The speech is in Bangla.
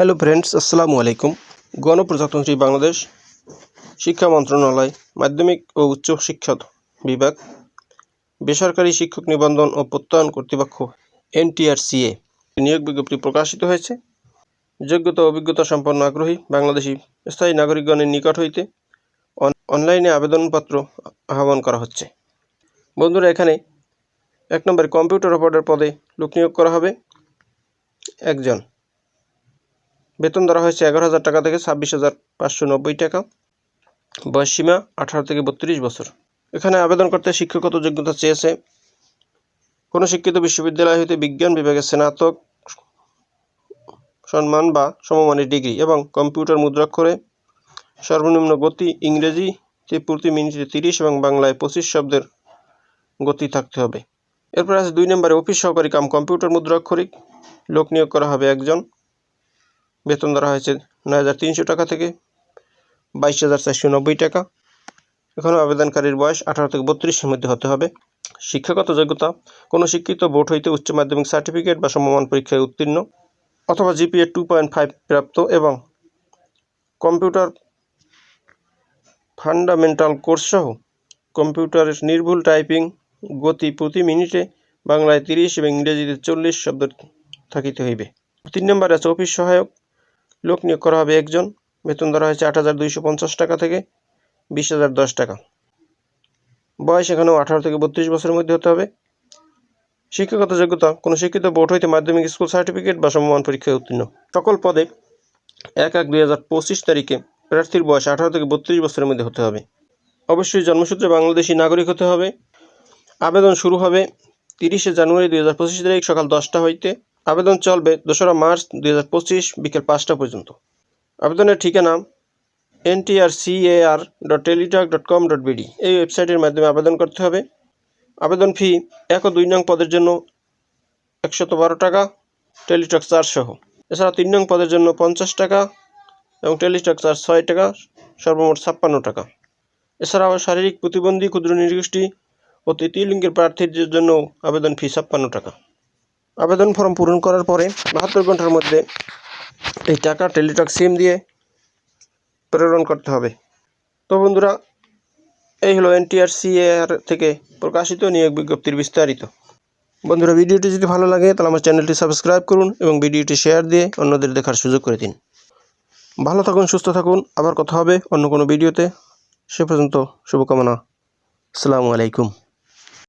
হ্যালো ফ্রেন্ডস আসসালামু আলাইকুম গণপ্রজাতন্ত্রী বাংলাদেশ শিক্ষা মন্ত্রণালয়, মাধ্যমিক ও উচ্চ শিক্ষা বিভাগ, বেসরকারি শিক্ষক নিবন্ধন ও প্রত্যয়ন কর্তৃপক্ষ, এনটিআরসিএ। নিয়োগ বিজ্ঞপ্তি প্রকাশিত হয়েছে। যোগ্যতা অভিজ্ঞতা সম্পন্ন আগ্রহী বাংলাদেশি স্থায়ী নাগরিকগণের নিকট হইতে অন- অনলাইনে আবেদনপত্র আহ্বান করা হচ্ছে। বন্ধুরা, এখানে এক নম্বরে কম্পিউটার অপারেটর পদে লোক নিয়োগ করা হবে। একজন। বেতন ধরা হয়েছে এগারো হাজার টাকা থেকে ছাব্বিশ হাজার পাঁচশো নব্বই টাকা। বয়স সীমা আঠারো থেকে বত্রিশ বছর। এখানে আবেদন করতে শিক্ষাগত যোগ্যতা চেয়েছে কোনো শিক্ষিত বিশ্ববিদ্যালয় হইতে বিজ্ঞান বিভাগে স্নাতক সম্মান বা সমমানের ডিগ্রি এবং কম্পিউটার মুদ্রাক্ষরে সর্বনিম্ন গতি ইংরেজিতে প্রতি মিনিটে তিরিশ এবং বাংলায় পঁচিশ শব্দের গতি থাকতে হবে। এরপর আছে দুই নম্বরে অফিস সহকারী কাম কম্পিউটার মুদ্রাক্ষরিক। লোক নিয়োগ করা হবে একজন। বেতন ধরা হয়েছে নয় হাজার তিনশো টাকা থেকে বাইশ হাজার চারশো নব্বই টাকা। এখানে আবেদনকারীর বয়স আঠারো থেকে বত্রিশের মধ্যে হতে হবে। শিক্ষাগত যোগ্যতা, কোনো শিক্ষিত বোর্ড হইতে উচ্চ মাধ্যমিক সার্টিফিকেট বা সমমান পরীক্ষায় উত্তীর্ণ অথবা জিপিএ টু পয়েন্ট ফাইভ প্রাপ্ত এবং কম্পিউটার ফান্ডামেন্টাল কোর্স সহ কম্পিউটারের নির্ভুল টাইপিং গতি প্রতি মিনিটে বাংলায় তিরিশ এবং ইংরেজিতে চল্লিশ শব্দ থাকিতে হইবে। তিন নম্বরে আছে অফিস সহায়ক লোক নিয়োগ করা হবে একজন। বেতন ধরা হয়েছে আট হাজার দুইশো পঞ্চাশ টাকা থেকে বিশ হাজার দশ টাকা। বয়স এখানেও আঠারো থেকে বত্রিশ বছরের মধ্যে হতে হবে। শিক্ষাগত যোগ্যতা, কোনো শিক্ষিত বোর্ড হইতে মাধ্যমিক স্কুল সার্টিফিকেট বা সমমান পরীক্ষায় উত্তীর্ণ। সকল পদে এক এক দুই হাজার পঁচিশ তারিখে প্রার্থীর বয়স আঠারো থেকে বত্রিশ বছরের মধ্যে হতে হবে। অবশ্যই জন্মসূত্রে বাংলাদেশি নাগরিক হতে হবে। আবেদন শুরু হবে তিরিশে জানুয়ারি দুই হাজার পঁচিশ তারিখ সকাল দশটা হইতে। আবেদন চলবে দোসরা মার্চ দুই হাজার পঁচিশ বিকেল পাঁচটা পর্যন্ত। আবেদনের ঠিকানা NTRCAR dot teletalk dot com dot এই ওয়েবসাইটের মাধ্যমে আবেদন করতে হবে। আবেদন ফি এক ও দুই নং পদের জন্য একশত বারো টাকা, টেলিটক চার্জ সহ। এছাড়া তিন নং পদের জন্য পঞ্চাশ টাকা এবং টেলিটক চার্জ ছয় টাকা, সর্বমোট ছাপ্পান্ন টাকা। এছাড়াও শারীরিক প্রতিবন্ধী, ক্ষুদ্র নৃগোষ্ঠী ও তৃতীয় লিঙ্গের প্রার্থীদের জন্য আবেদন ফি ছাপ্পান্ন টাকা। আবেদন ফর্ম পূরণ করার পরে বাহাত্তর ঘণ্টার মধ্যে এই টাকা টেলিটক সিম দিয়ে প্রেরণ করতে হবে। তো বন্ধুরা, এই হলো এনটিআরসিএর থেকে প্রকাশিত নিয়োগ বিজ্ঞপ্তির বিস্তারিত। বন্ধুরা, ভিডিওটি যদি ভালো লাগে, তাহলে আমার চ্যানেলটি সাবস্ক্রাইব করুন এবং ভিডিওটি শেয়ার দিয়ে অন্যদের দেখার সুযোগ করে দিন। ভালো থাকুন, সুস্থ থাকুন। আবার কথা হবে অন্য কোনো ভিডিওতে। সে পর্যন্ত শুভকামনা। আসসালামু আলাইকুম।